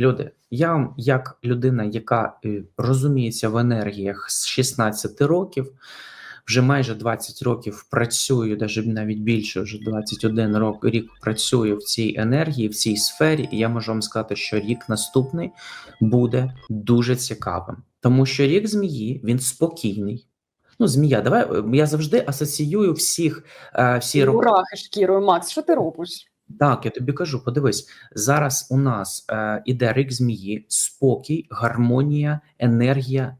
Люди, я вам, як людина, яка е, розуміється в енергіях з 16 років, вже майже 20 років працюю, навіть навіть більше, вже 21 рок, рік працюю в цій енергії, в цій сфері, і я можу вам сказати, що рік наступний буде дуже цікавим. Тому що рік змії він спокійний. Ну, змія, давай е, я завжди асоціюю всіх е, всі роки. Мурахи шкірою, Макс, що ти робиш? Так, я тобі кажу, подивись, зараз у нас е, іде рік змії, спокій, гармонія, енергія,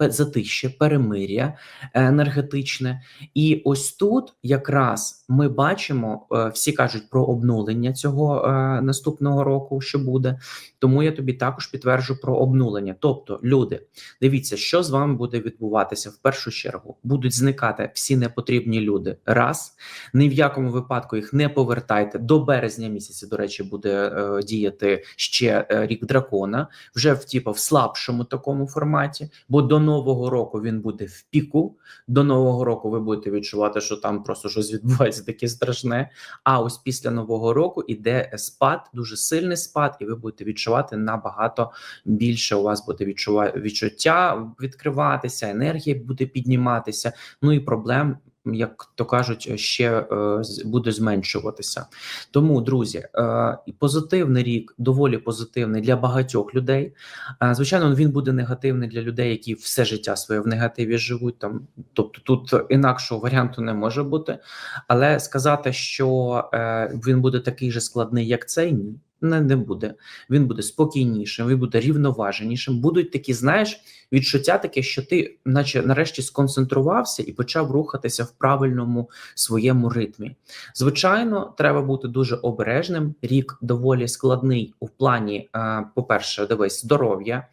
затище, перемир'я е, енергетичне. І ось тут якраз ми бачимо, е, всі кажуть про обнулення цього е, наступного року, що буде. Тому я тобі також підтверджу про обнулення. Тобто, люди, дивіться, що з вами буде відбуватися в першу чергу. Будуть зникати всі непотрібні люди. Раз ні в якому випадку їх не повертайте. До березня місяця, до речі, буде е, діяти ще е, рік дракона, вже в типу, в слабшому такому форматі. Бо до нового року він буде в піку. До нового року ви будете відчувати, що там просто щось відбувається таке страшне. А ось після нового року іде спад, дуже сильний спад, і ви будете відчувати набагато більше. У вас буде відчуття відкриватися, енергія буде підніматися. Ну і проблем. Як то кажуть, ще е, буде зменшуватися. Тому, друзі, е, позитивний рік доволі позитивний для багатьох людей. Е, звичайно, він буде негативний для людей, які все життя своє в негативі живуть. Там, тобто, тут інакшого варіанту не може бути. Але сказати, що він буде такий же складний, як цей, ні. Не, не буде. Він буде спокійнішим, він буде рівноваженішим. Будуть такі, знаєш, відчуття таке, що ти, наче нарешті, сконцентрувався і почав рухатися в правильному своєму ритмі. Звичайно, треба бути дуже обережним. Рік доволі складний у плані, е, по-перше, дивись, здоров'я.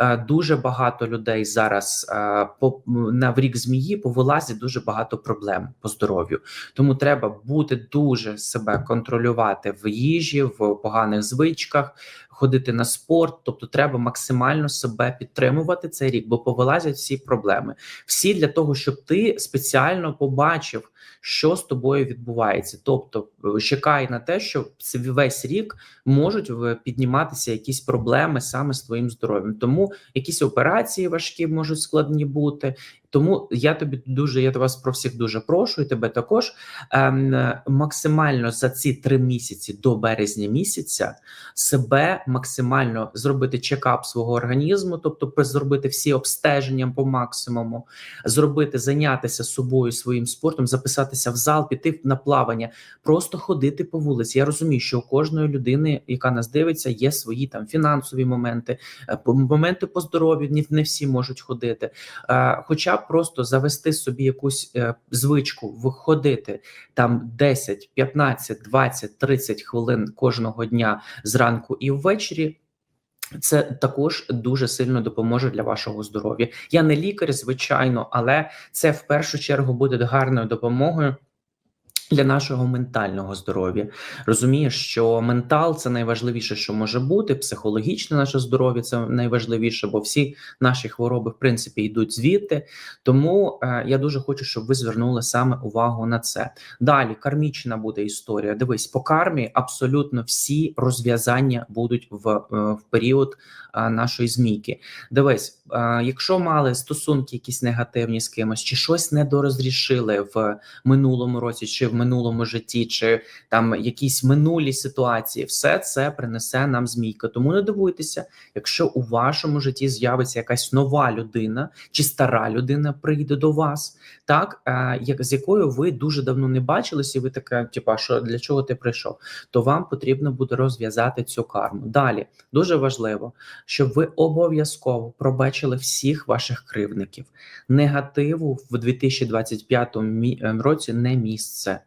Е, Дуже багато людей зараз е, по на рік змії повилазить дуже багато проблем по здоров'ю. Тому треба бути дуже себе контролювати в їжі, в поганих звичках, ходити на спорт. Тобто, треба максимально себе підтримувати цей рік, бо повилазять всі проблеми. Всі для того, щоб ти спеціально побачив, що з тобою відбувається. Тобто, е, чекай на те, що весь рік можуть в- підніматися якісь проблеми саме з твоїм здоров'ям. Тому якісь операції важкі можуть складні бути. Тому я тобі дуже я вас про всіх дуже прошу, і тебе також е, максимально за ці три місяці до березня місяця себе максимально зробити чекап свого організму, тобто зробити всі обстеження по максимуму, зробити зайнятися собою своїм спортом, записатися в зал, піти на плавання, просто ходити по вулиці. Я розумію, що у кожної людини, яка нас дивиться, є свої там фінансові моменти, е, моменти по здоров'ю. Не, всі можуть ходити. Е, Хоча просто завести собі якусь е, звичку, виходити там 10, 15, 20, 30 хвилин кожного дня зранку і ввечері. Це також дуже сильно допоможе для вашого здоров'я. Я не лікар, звичайно, але це в першу чергу буде гарною допомогою. Для нашого ментального здоров'я розумієш, що ментал це найважливіше, що може бути. Психологічне наше здоров'я це найважливіше, бо всі наші хвороби, в принципі, йдуть звідти. Тому е, я дуже хочу, щоб ви звернули саме увагу на це. Далі кармічна буде історія. Дивись, по кармі абсолютно всі розв'язання будуть в, е, в період е, нашої змійки. Дивись, е, якщо мали стосунки якісь негативні з кимось, чи щось недорозрішили в минулому році, чи в минулому житті, чи там якісь минулі ситуації, все це принесе нам змійка. Тому не дивуйтеся, якщо у вашому житті з'явиться якась нова людина чи стара людина прийде до вас, так е, як з якою ви дуже давно не бачилися, і ви така, типа, що для чого ти прийшов? То вам потрібно буде розв'язати цю карму. Далі дуже важливо, щоб ви обов'язково пробачили всіх ваших кривдників. Негативу в 2025 мі- е, році не місце.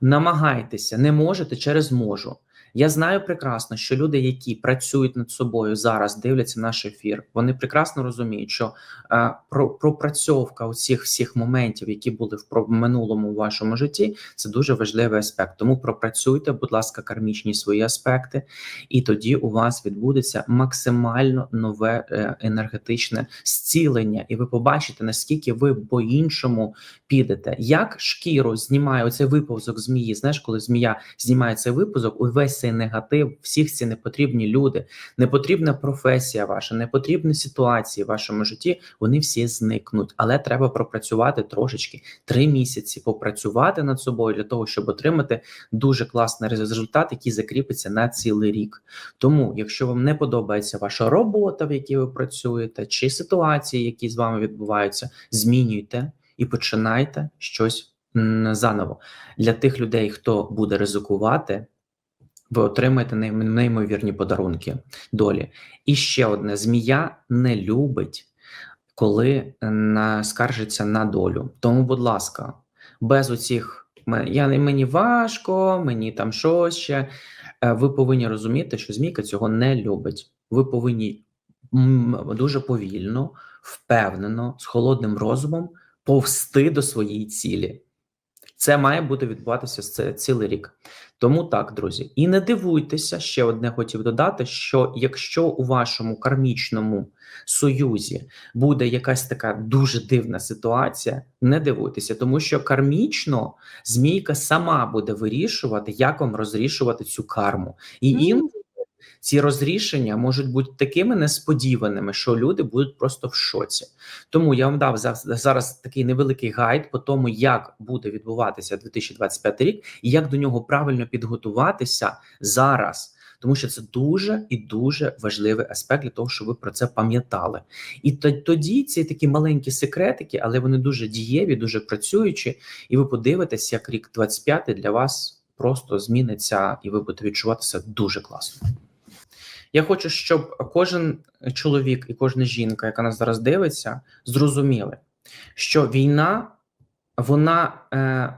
Намагайтеся, не можете через можу. Я знаю прекрасно, що люди, які працюють над собою зараз, дивляться наш ефір. Вони прекрасно розуміють, що е, про пропрацьовка усіх всіх моментів, які були в минулому вашому житті, це дуже важливий аспект. Тому пропрацюйте, будь ласка, кармічні свої аспекти, і тоді у вас відбудеться максимально нове е, енергетичне зцілення, і ви побачите, наскільки ви по-іншому підете. Як шкіру знімає оцей виповзок змії? Знаєш, коли змія знімає цей виповзок, увесь цей цей негатив, всіх ці непотрібні люди, непотрібна професія ваша, непотрібні ситуації в вашому житті, вони всі зникнуть. Але треба пропрацювати трошечки три місяці, попрацювати над собою для того, щоб отримати дуже класний результат, який закріпиться на цілий рік. Тому, якщо вам не подобається ваша робота, в якій ви працюєте, чи ситуації, які з вами відбуваються, змінюйте і починайте щось заново. Для тих людей, хто буде ризикувати, ви отримаєте неймовірні подарунки долі. І ще одне: змія не любить, коли скаржиться на долю. Тому, будь ласка, без оцих я мені важко, мені там щось ще. Е, Ви повинні розуміти, що змійка цього не любить. Ви повинні дуже повільно, впевнено, з холодним розумом повсти до своєї цілі. Це має бути відбуватися цілий рік. Тому так, друзі, і не дивуйтеся, ще одне хотів додати: що якщо у вашому кармічному союзі буде якась така дуже дивна ситуація, не дивуйтеся, тому що кармічно змійка сама буде вирішувати, як вам розрішувати цю карму. І інколи ці розрішення можуть бути такими несподіваними, що люди будуть просто в шоці. Тому я вам дав зараз такий невеликий гайд по тому, як буде відбуватися 2025 рік, і як до нього правильно підготуватися зараз. Тому що це дуже і дуже важливий аспект для того, щоб ви про це пам'ятали. І тоді ці такі маленькі секретики, але вони дуже дієві, дуже працюючі, і ви подивитесь, як рік 25 для вас просто зміниться, і ви будете відчуватися дуже класно. Я хочу, щоб кожен чоловік і кожна жінка, яка нас зараз дивиться, зрозуміли, що війна вона е,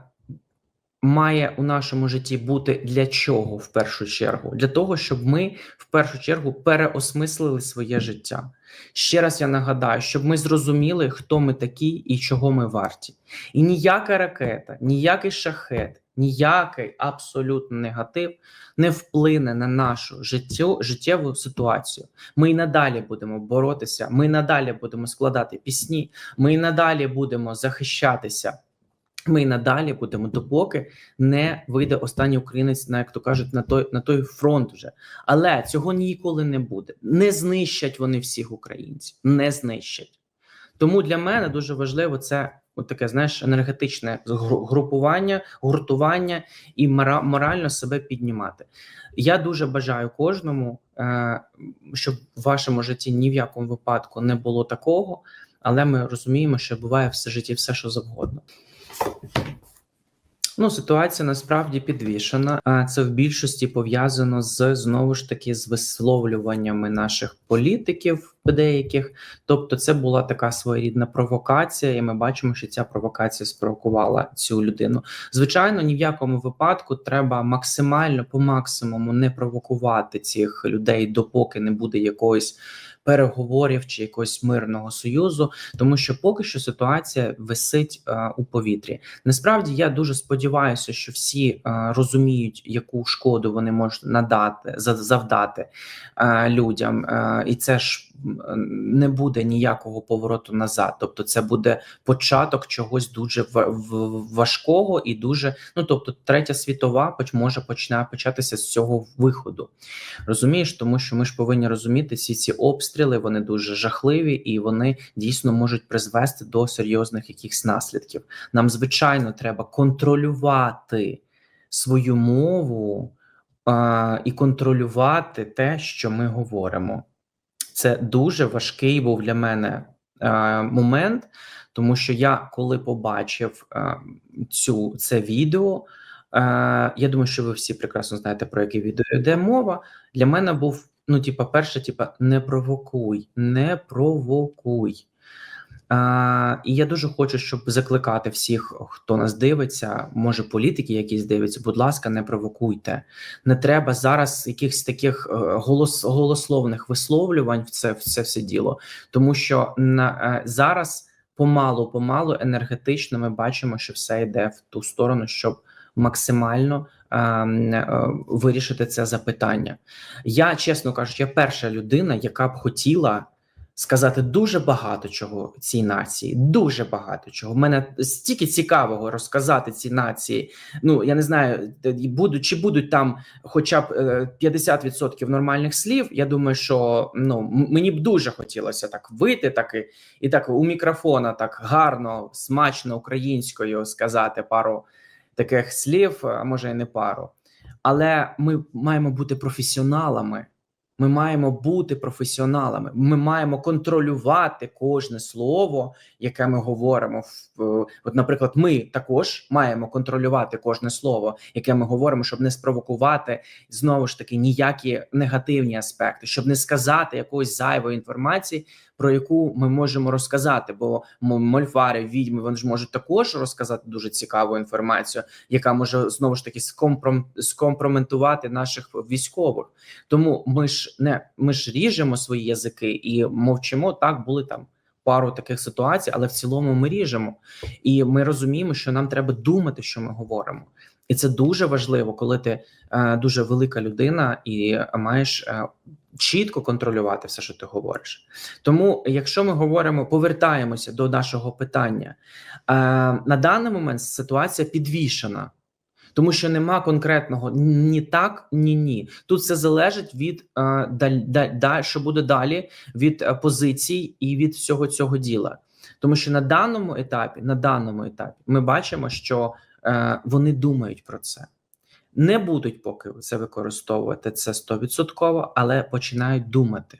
має у нашому житті бути для чого в першу чергу? Для того, щоб ми в першу чергу переосмислили своє життя. Ще раз я нагадаю, щоб ми зрозуміли, хто ми такі і чого ми варті. І ніяка ракета, ніякий шахет, ніякий абсолютно негатив не вплине на нашу життю, життєву ситуацію. Ми й надалі будемо боротися, ми й надалі будемо складати пісні, ми й надалі будемо захищатися. Ми й надалі будемо, допоки не вийде останній українець, на як то кажуть, на той на той фронт вже. Але цього ніколи не буде. Не знищать вони всіх українців, не знищать. Тому для мене дуже важливо це от таке, знаєш, енергетичне групування, гуртування і морально себе піднімати. Я дуже бажаю кожному, е, щоб в вашому житті ні в якому випадку не було такого, але ми розуміємо, що буває все житті все, що завгодно. Ну, ситуація насправді підвішена. А це в більшості пов'язано з знову ж таки з висловлюваннями наших політиків деяких. Тобто, це була така своєрідна провокація, і ми бачимо, що ця провокація спровокувала цю людину. Звичайно, ні в якому випадку треба максимально по максимуму не провокувати цих людей, допоки не буде якоїсь переговорів чи якогось мирного союзу, тому що поки що ситуація висить е, у повітрі. Насправді я дуже сподіваюся, що всі е, розуміють, яку шкоду вони можуть надати за- завдати е, людям, е, і це ж не буде ніякого повороту назад. Тобто, це буде початок чогось дуже важкого і дуже ну тобто, третя світова може почне початися з цього виходу. Розумієш, тому що ми ж повинні розуміти всі ці обстріли, вони дуже жахливі і вони дійсно можуть призвести до серйозних якихось наслідків. Нам звичайно треба контролювати свою мову і контролювати те, що ми говоримо. Це дуже важкий був для мене е, момент, тому що я коли побачив е, цю це відео. Е, я думаю, що ви всі прекрасно знаєте, про яке відео йде мова. Для мене був, ну, типа, перше, типа, не провокуй, не провокуй. І я дуже хочу, щоб закликати всіх, хто нас дивиться, може політики якісь дивляться, будь ласка, не провокуйте. Не треба зараз якихось таких е, голос, голословних висловлювань в це, в це все діло, тому що на, е, зараз помалу, помалу енергетично ми бачимо, що все йде в ту сторону, щоб максимально е, вирішити це запитання. Я чесно кажучи, я перша людина, яка б хотіла сказати дуже багато чого цій нації. Дуже багато чого. В мене стільки цікавого розказати цій нації. Ну я не знаю, будуть чи будуть там хоча б е, 50% нормальних слів. Я думаю, що ну мені б дуже хотілося так вийти, так і, і так у мікрофона, так гарно, смачно українською сказати пару таких слів, а може і не пару. Але ми маємо бути професіоналами. Ми маємо бути професіоналами. Ми маємо контролювати кожне слово, яке ми говоримо. От, наприклад, ми також маємо контролювати кожне слово, яке ми говоримо, щоб не спровокувати знову ж таки ніякі негативні аспекти, щоб не сказати якоїсь зайвої інформації, про яку ми можемо розказати. Бо мольфари, відьми, вони ж можуть також розказати дуже цікаву інформацію, яка може знову ж таки скомпром скомпроментувати наших військових. Тому ми ж не ми ж ріжемо свої язики і мовчимо. Так були там пару таких ситуацій, але в цілому ми ріжемо, і ми розуміємо, що нам треба думати, що ми говоримо. І це дуже важливо, коли ти е, дуже велика людина і маєш е, чітко контролювати все, що ти говориш. Тому, якщо ми говоримо, повертаємося до нашого питання, е, на даний момент ситуація підвішена. Тому що нема конкретного ні так, ні ні. Тут все залежить від е, даль, даль, даль, що буде далі, від е, позицій і від всього цього діла. Тому що на даному етапі, на даному етапі, ми бачимо, що е, вони думають про це. Не будуть поки це використовувати це 100%, але починають думати.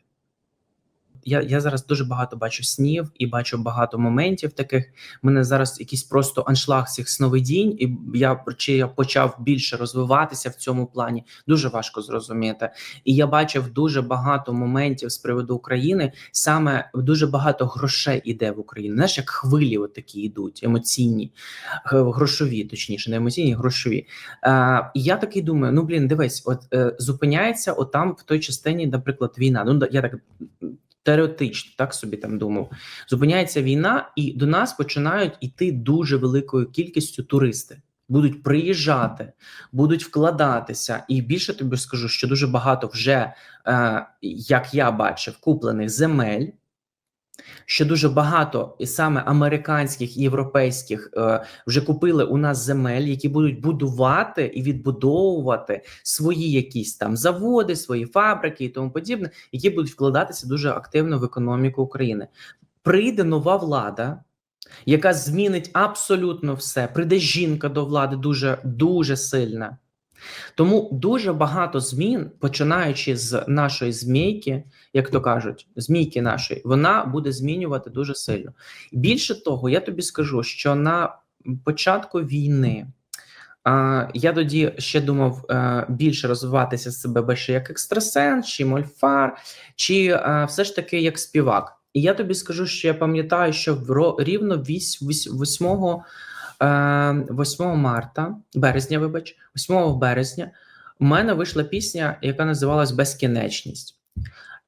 Я, я зараз дуже багато бачу снів і бачу багато моментів таких. У мене зараз якийсь просто аншлаг цих сновидінь, і я чи я почав більше розвиватися в цьому плані. Дуже важко зрозуміти. І я бачив дуже багато моментів з приводу України. Саме дуже багато грошей іде в Україну. Знаєш, як хвилі такі йдуть, емоційні, грошові, точніше, не емоційні, грошові. Е, я такий думаю: ну блін, дивись, от е, зупиняється отам в той частині, наприклад, війна. Ну я так теоретично так собі там думав. Зупиняється війна, і до нас починають іти дуже великою кількістю туристи. Будуть приїжджати, будуть вкладатися, і більше тобі скажу, що дуже багато вже, е, як я бачив, куплених земель. Що дуже багато і саме американських і європейських е, вже купили у нас земель, які будуть будувати і відбудовувати свої якісь там заводи, свої фабрики і тому подібне, які будуть вкладатися дуже активно в економіку України. Прийде нова влада, яка змінить абсолютно все. Прийде жінка до влади дуже дуже сильна. Тому дуже багато змін, починаючи з нашої змійки, як то кажуть, змійки нашої, вона буде змінювати дуже сильно. Більше того, я тобі скажу, що на початку війни. А, я тоді ще думав е, більше розвиватися себе більше як екстрасенс, чи мольфар, чи е, все ж таки як співак. І я тобі скажу, що я пам'ятаю, що в рівно 8, 8, е, 8 марта, березня, вибач, 8 березня, у мене вийшла пісня, яка називалась Безкінечність.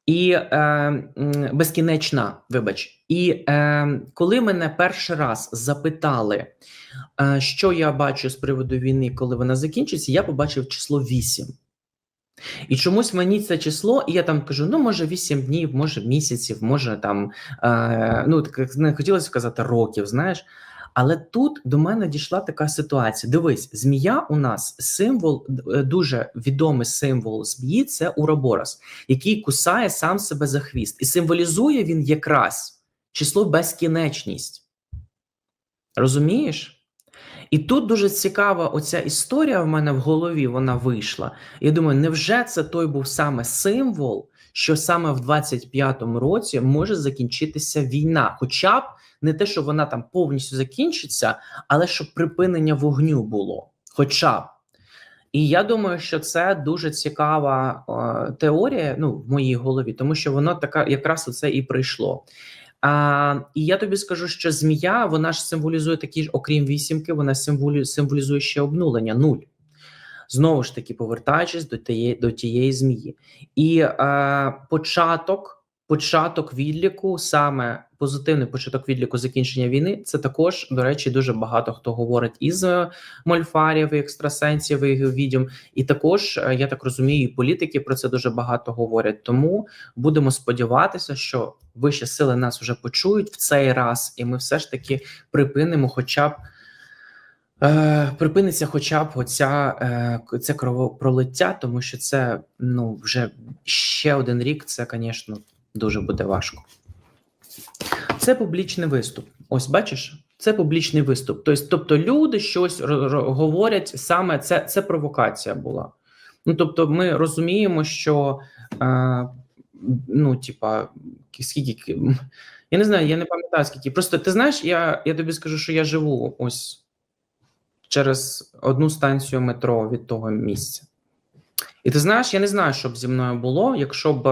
І е, безкінечна, вибач. І е, коли мене перший раз запитали, е, що я бачу з приводу війни, коли вона закінчиться, я побачив число 8. І чомусь мені це число, і я там кажу: ну, може, 8 днів, може місяців, може там, е, ну так не хотілося сказати років, знаєш. Але тут до мене дійшла така ситуація. Дивись, змія у нас символ, е, дуже відомий символ змії це Уроборос, який кусає сам себе за хвіст. І символізує він якраз число безкінечність. Розумієш? І тут дуже цікава оця історія в мене в голові вона вийшла. Я думаю, невже це той був саме символ, що саме в 25-му році може закінчитися війна? Хоча б не те, що вона там повністю закінчиться, але щоб припинення вогню було. Хоча б. І я думаю, що це дуже цікава е, теорія ну, в моїй голові, тому що воно така якраз оце і прийшло. А, і я тобі скажу, що змія вона ж символізує такі ж, окрім вісімки, вона символізує, символізує ще обнулення нуль. Знову ж таки, повертаючись до тієї, до тієї змії. І е, початок, початок відліку, саме позитивний початок відліку закінчення війни. Це також, до речі, дуже багато хто говорить із е, мольфарів, і екстрасенсів і відьом. І також е, я так розумію, і політики про це дуже багато говорять. Тому будемо сподіватися, що вищі сили нас вже почують в цей раз, і ми все ж таки припинимо, хоча б. Е, припиниться хоча б оця це кровопролиття, тому що це ну вже ще один рік. Це, звісно, дуже буде важко. Це публічний виступ. Ось бачиш, це публічний виступ. Тобто, тобто люди щось говорять саме це, це провокація була. Ну тобто, ми розуміємо, що е, ну, типа, скільки я не знаю, я не пам'ятаю скільки. Просто ти знаєш, я, я тобі скажу, що я живу ось через одну станцію метро від того місця. І ти знаєш, я не знаю, що б зі мною було, якщо б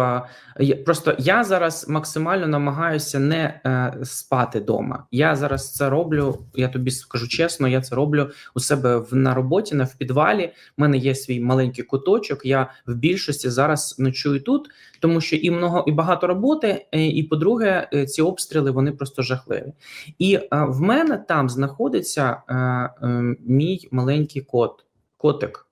е, просто я зараз максимально намагаюся не е, спати вдома. Я зараз це роблю. Я тобі скажу чесно, я це роблю у себе в на роботі, на в підвалі. У мене є свій маленький куточок. Я в більшості зараз ночую тут, тому що і много і багато роботи. е, І по-друге, е, ці обстріли вони просто жахливі. І е, в мене там знаходиться е, е, мій маленький кот, котик.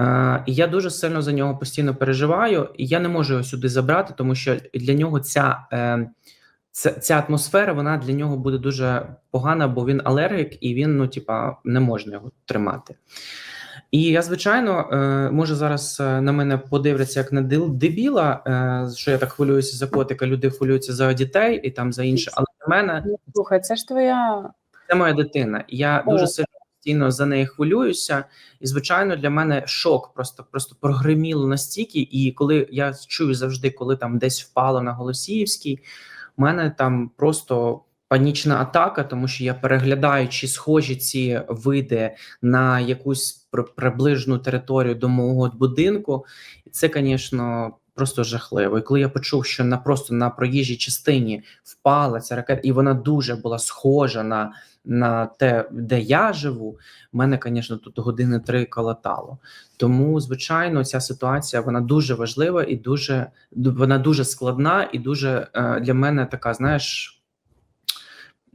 Е, і я дуже сильно за нього постійно переживаю, і я не можу його сюди забрати, тому що для нього ця, е, ця, ця атмосфера вона для нього буде дуже погана, бо він алергік і він, ну, типа, не можна його тримати. І я, звичайно, е, може зараз на мене подивляться як на дебіла, що я так хвилююся за котика, люди хвилюються за дітей і там за інше. Але для мене Слухай, це ж твоя. це моя дитина. Я О. дуже сильно постійно за неї хвилююся. І звичайно, для мене шок просто просто прогриміло настільки. І коли я чую завжди, коли там десь впало на Голосіївській, у мене там просто. Панічна атака, тому що я переглядаю, чи схожі ці види на якусь при- приближну територію до мого будинку, і це, звісно, просто жахливо. І коли я почув, що на просто на проїжджій частині впала ця ракета, і вона дуже була схожа на, на те, де я живу. мене, звісно, тут години три калатало. Тому, звичайно, ця ситуація вона дуже важлива і дуже вона дуже складна, і дуже е, для мене така, знаєш,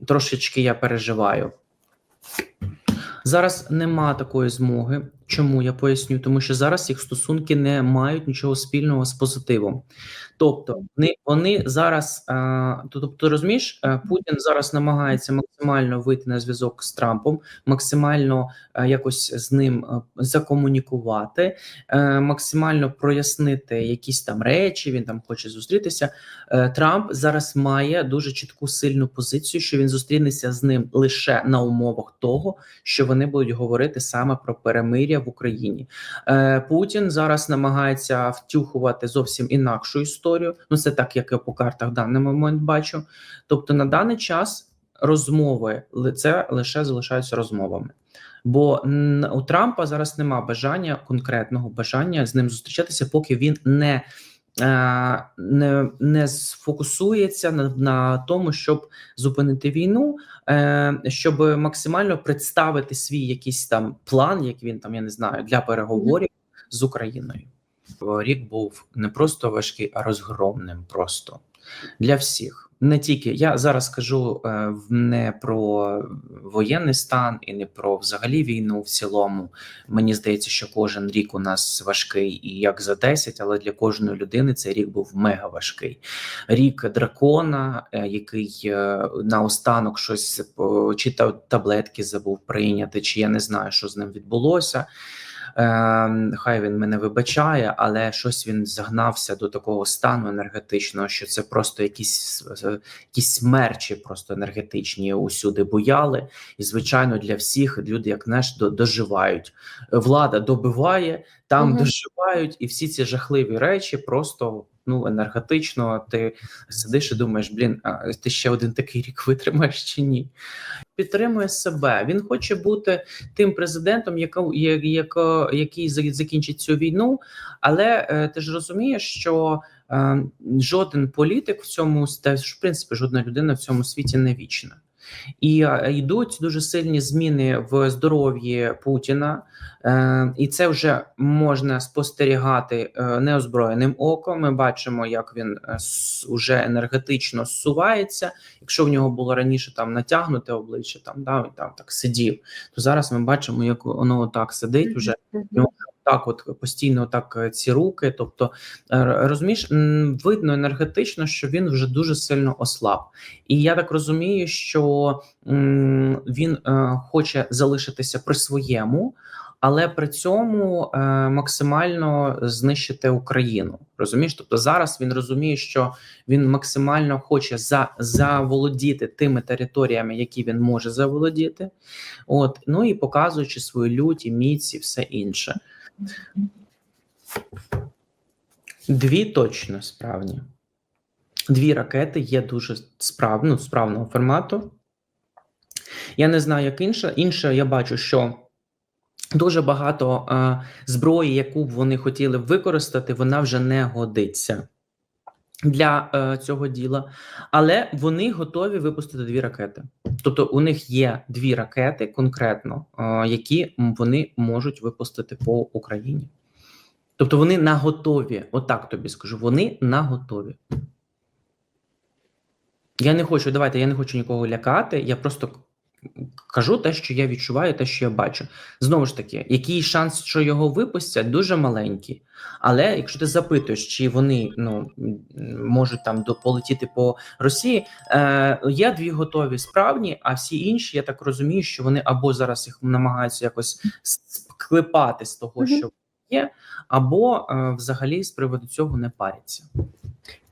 трошечки я переживаю. Зараз нема такої змоги. Чому я поясню? Тому що зараз їх стосунки не мають нічого спільного з позитивом. Тобто, вони, вони зараз, е, тобто, розумієш, е, Путін зараз намагається максимально вийти на зв'язок з Трампом, максимально е, якось з ним е, закомунікувати, е, максимально прояснити якісь там речі. Він там хоче зустрітися. Е, Трамп зараз має дуже чітку сильну позицію, що він зустрінеться з ним лише на умовах того, що вони будуть говорити саме про перемир'я в Україні. Е, Путін зараз намагається втюхувати зовсім інакшу історію. Ну це так, як я по картах в даний момент бачу. Тобто, на даний час розмови це лише залишаються розмовами. Бо у Трампа зараз нема бажання конкретного бажання з ним зустрічатися, поки він не, не, не сфокусується на, на тому, щоб зупинити війну, е, щоб максимально представити свій якийсь там план, як він там, я не знаю, для переговорів з Україною. Рік був не просто важкий, а розгромним просто для всіх. Не тільки я зараз кажу е, не про воєнний стан і не про взагалі війну в цілому. Мені здається, що кожен рік у нас важкий і як за 10, але для кожної людини цей рік був мега важкий. Рік дракона, е, який е, наостанок щось чи таблетки забув прийняти, чи я не знаю, що з ним відбулося. Е, хай він мене вибачає, але щось він загнався до такого стану енергетичного, що це просто якісь, е, якісь смерчі, просто енергетичні усюди буяли. І звичайно, для всіх люди, як до- доживають. Влада добиває, там угу. доживають, і всі ці жахливі речі просто. Ну, енергетично, ти сидиш і думаєш, блін, а ти ще один такий рік витримаєш чи ні? Підтримує себе. Він хоче бути тим президентом, яка, яка, який закінчить цю війну. Але е, ти ж розумієш, що е, жоден політик в цьому та в принципі жодна людина в цьому світі не вічна. І е, йдуть дуже сильні зміни в здоров'ї Путіна, е, і це вже можна спостерігати е, неозброєним оком. Ми бачимо, як він уже енергетично зсувається. Якщо в нього було раніше там натягнуте обличчя, там да він там так сидів, то зараз ми бачимо, як воно так сидить вже. Так, от постійно так е, ці руки. Тобто, е, розумієш, видно енергетично, що він вже дуже сильно ослаб. І я так розумію, що він е, хоче залишитися при своєму. Але при цьому максимально знищити Україну, розумієш? Тобто зараз він розуміє, що він максимально хоче за, заволодіти тими територіями, які він може заволодіти, от ну і показуючи свою лють, і міць і все інше. Дві точно справні. Дві ракети є дуже справ, ну, справного формату. Я не знаю, як інше. Інше, я бачу, що дуже багато е, зброї, яку б вони хотіли використати, вона вже не годиться для е, цього діла. Але вони готові випустити дві ракети. Тобто, у них є дві ракети конкретно, е, які вони можуть випустити по Україні. Тобто вони на готові, отак тобі скажу, вони на готові. Я не хочу, давайте, я не хочу нікого лякати. Я просто кажу те, що я відчуваю, те, що я бачу. Знову ж таки, який шанс, що його випустять, дуже маленький. Але якщо ти запитуєш, чи вони ну можуть там полетіти по Росії, е, є дві готові справні, а всі інші, я так розумію, що вони або зараз їх намагаються якось склепати з того, що є, або е, взагалі з приводу цього не паряться.